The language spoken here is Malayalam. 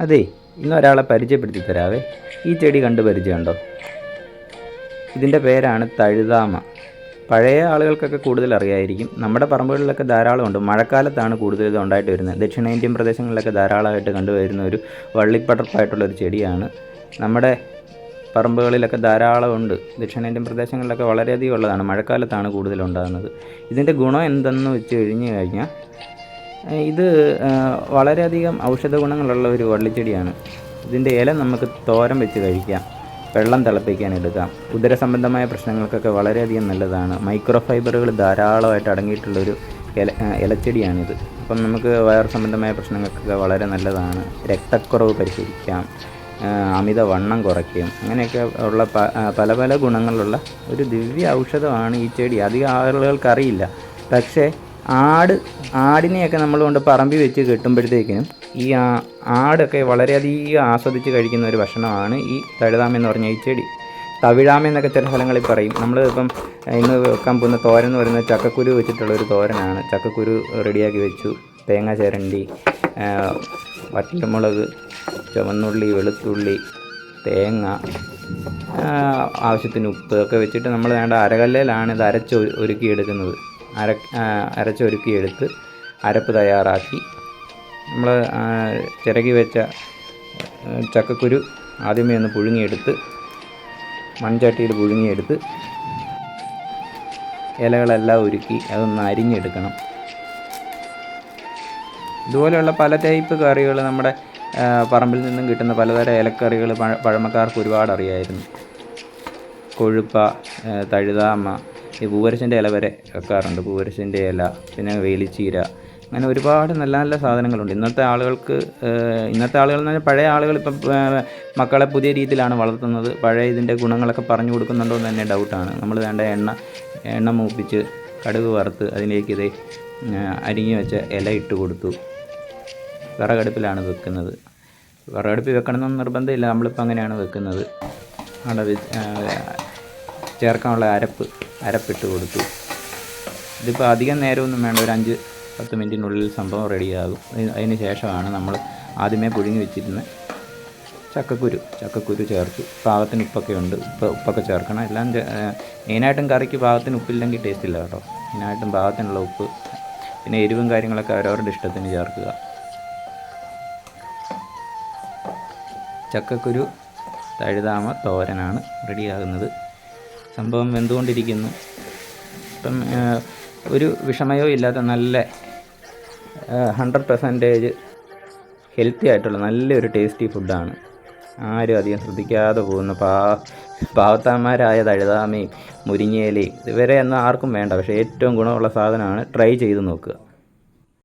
അതെ ഇന്ന് ഒരാളെ പരിചയപ്പെടുത്തി തരാവേ ഈ ചെടി കണ്ട് പരിചയമുണ്ടോ? ഇതിന്റെ പേരാണ് തഴുതാമ. പഴയ ആളുകൾക്കൊക്കെ കൂടുതൽ അറിയായിരിക്കും. നമ്മുടെ പറമ്പുകളിലൊക്കെ ധാരാളമുണ്ട്. മഴക്കാലത്താണ് കൂടുതൽ ഇത് ഉണ്ടായിട്ട് വരുന്നത്. ദക്ഷിണേന്ത്യൻ പ്രദേശങ്ങളിലൊക്കെ ധാരാളമായിട്ട് കണ്ടുവരുന്ന ഒരു വള്ളിപ്പടർപ്പായിട്ടുള്ള ഒരു ചെടിയാണ്. നമ്മുടെ പറമ്പുകളിലൊക്കെ ധാരാളമുണ്ട്. ദക്ഷിണേന്ത്യൻ പ്രദേശങ്ങളിലൊക്കെ വളരെയധികം ഉള്ളതാണ്. മഴക്കാലത്താണ് കൂടുതൽ ഉണ്ടാകുന്നത്. ഇതിന്റെ ഗുണം എന്തെന്ന് വെച്ച് കഴിഞ്ഞ് കഴിഞ്ഞാൽ ഇത് വളരെയധികം ഔഷധ ഗുണങ്ങളുള്ള ഒരു വള്ളിച്ചെടിയാണ്. ഇതിന്റെ ഇല നമുക്ക് തോരൻ വെച്ച് കഴിക്കാം വെള്ളം തിളപ്പിക്കാൻ എടുക്കാം. ഉദര സംബന്ധമായ പ്രശ്നങ്ങൾക്കൊക്കെ വളരെയധികം നല്ലതാണ്. മൈക്രോ ഫൈബറുകൾ ധാരാളമായിട്ട് അടങ്ങിയിട്ടുള്ളൊരു ഇല ഇലച്ചെടിയാണിത്. അപ്പം നമുക്ക് വയർ സംബന്ധമായ പ്രശ്നങ്ങൾക്കൊക്കെ വളരെ നല്ലതാണ്. രക്തക്കുറവ് പരിഹരിക്കാം അമിത വണ്ണം കുറയ്ക്കും. അങ്ങനെയൊക്കെ ഉള്ള പല പല ഗുണങ്ങളുള്ള ഒരു ദിവ്യ ഔഷധമാണ് ഈ ചെടി. അധികം ആളുകൾക്കറിയില്ല പക്ഷേ ആട് ആടിനെയൊക്കെ നമ്മൾ കൊണ്ട് പറമ്പി വെച്ച് കെട്ടുമ്പോഴത്തേക്കിനും ഈ ആടൊക്കെ വളരെയധികം ആസ്വദിച്ച് കഴിക്കുന്ന ഒരു ഭക്ഷണമാണ് ഈ തഴുതാമ എന്ന് പറഞ്ഞ ഈ ചെടി. തവിഴാമ എന്നൊക്കെ ചില സ്ഥലങ്ങളിൽ പറയും. നമ്മൾ ഇപ്പം ഇന്ന് വെക്കാൻ പോകുന്ന തോരൻ എന്ന് പറയുന്നത് ചക്കക്കുരു വെച്ചിട്ടുള്ള ഒരു തോരനാണ്. ചക്കക്കുരു റെഡിയാക്കി വെച്ചു. തേങ്ങ ചിരണ്ടി വറ്റമുളക് ചുവന്നുള്ളി വെളുത്തുള്ളി തേങ്ങ ആവശ്യത്തിന് ഉപ്പ് ഒക്കെ വെച്ചിട്ട് നമ്മൾ വേണ്ട അരകല്ലിലാണ് ഇത് അരച്ച് ഒരു- ഒരുക്കിയെടുക്കുന്നത്. അര അരച്ചൊരുക്കി എടുത്ത് അരപ്പ് തയ്യാറാക്കി. നമ്മൾ ചിരകി വെച്ച ചക്കക്കുരു ആദ്യമേ ഒന്ന് പുഴുങ്ങിയെടുത്ത് മൺചട്ടിയിൽ പുഴുങ്ങിയെടുത്ത് ഇലകളെല്ലാം ഒരുക്കി അതൊന്ന് അരിഞ്ഞെടുക്കണം. ഇതുപോലെയുള്ള പല ടൈപ്പ് കറികൾ നമ്മുടെ പറമ്പിൽ നിന്നും കിട്ടുന്ന പലതരം ഇലക്കറികൾ പഴ- പഴമക്കാർക്ക് ഒരുപാട് അറിയായിരുന്നു കൊഴുപ്പ തഴുതാമ ഈ പൂവരശന്റെ ഇല വരെ വെക്കാറുണ്ട്. പൂവരശന്റെ ഇല പിന്നെ വേലിച്ചീര അങ്ങനെ ഒരുപാട് നല്ല നല്ല സാധനങ്ങളുണ്ട്. ഇന്നത്തെ ആളുകൾക്ക് ഇന്നത്തെ ആളുകൾ എന്ന് പറഞ്ഞാൽ പഴയ ആളുകൾ ഇപ്പം മക്കളെ പുതിയ രീതിയിലാണ് വളർത്തുന്നത്. പഴയ ഇതിന്റെ ഗുണങ്ങളൊക്കെ പറഞ്ഞു കൊടുക്കുന്നുണ്ടോ എന്ന് തന്നെ ഡൗട്ടാണ് നമ്മൾ വേണ്ട എണ്ണ എണ്ണ മൂപ്പിച്ച് കടുക് വറുത്ത് അതിലേക്ക് ഇത് അരിഞ്ഞു വെച്ച ഇല ഇട്ട് കൊടുത്തു. വിറകടുപ്പിലാണ് വെക്കുന്നത്. വിറകടുപ്പിൽ വെക്കണമെന്നൊന്നും നിർബന്ധമില്ല. നമ്മളിപ്പോൾ അങ്ങനെയാണ് വെക്കുന്നത്. അവിടെ ചേർക്കാനുള്ള അരപ്പ് അരപ്പിട്ട് കൊടുത്തു. ഇതിപ്പോൾ അധികം നേരമൊന്നും വേണ്ട ഒരു അഞ്ച് പത്ത് മിനിറ്റിനുള്ളിൽ സംഭവം റെഡിയാകും. അതിന് ശേഷമാണ് നമ്മൾ ആദ്യമേ പുഴുങ്ങി വെച്ചിരുന്ന ചക്കക്കുരു ചക്കക്കുരു ചേർത്തു. പാകത്തിന് ഉപ്പൊക്കെ ഉണ്ട് ഉപ്പ് ഉപ്പൊക്കെ ചേർക്കണം. എല്ലാം മെയിനായിട്ടും കറിക്ക് പാകത്തിന് ഉപ്പില്ലെങ്കിൽ ടേസ്റ്റ് ഇല്ല കേട്ടോ. മെയിനായിട്ടും പാകത്തിനുള്ള ഉപ്പ് പിന്നെ എരിവും കാര്യങ്ങളൊക്കെ അവരവരുടെ ഇഷ്ടത്തിന് ചേർക്കുക. ചക്കക്കുരു തഴുതാമ തോരനാണ് റെഡിയാകുന്നത്. സംഭവം വെന്തുകൊണ്ടിരിക്കുന്നു. ഇപ്പം ഒരു വിഷമയോ ഇല്ലാത്ത നല്ല ഹൺഡ്രഡ് പെർസെന്റേജ് ഹെൽത്തി ആയിട്ടുള്ള നല്ലൊരു ടേസ്റ്റി ഫുഡാണ് ആരും അധികം ശ്രദ്ധിക്കാതെ പോകുന്ന പാ പാവത്താന്മാരായ തഴുതാമയും മുരിങ്ങയിലയും ഇവരെ ഒന്നും ആർക്കും വേണ്ട. പക്ഷേ ഏറ്റവും ഗുണമുള്ള സാധനമാണ് ട്രൈ ചെയ്ത് നോക്കുക.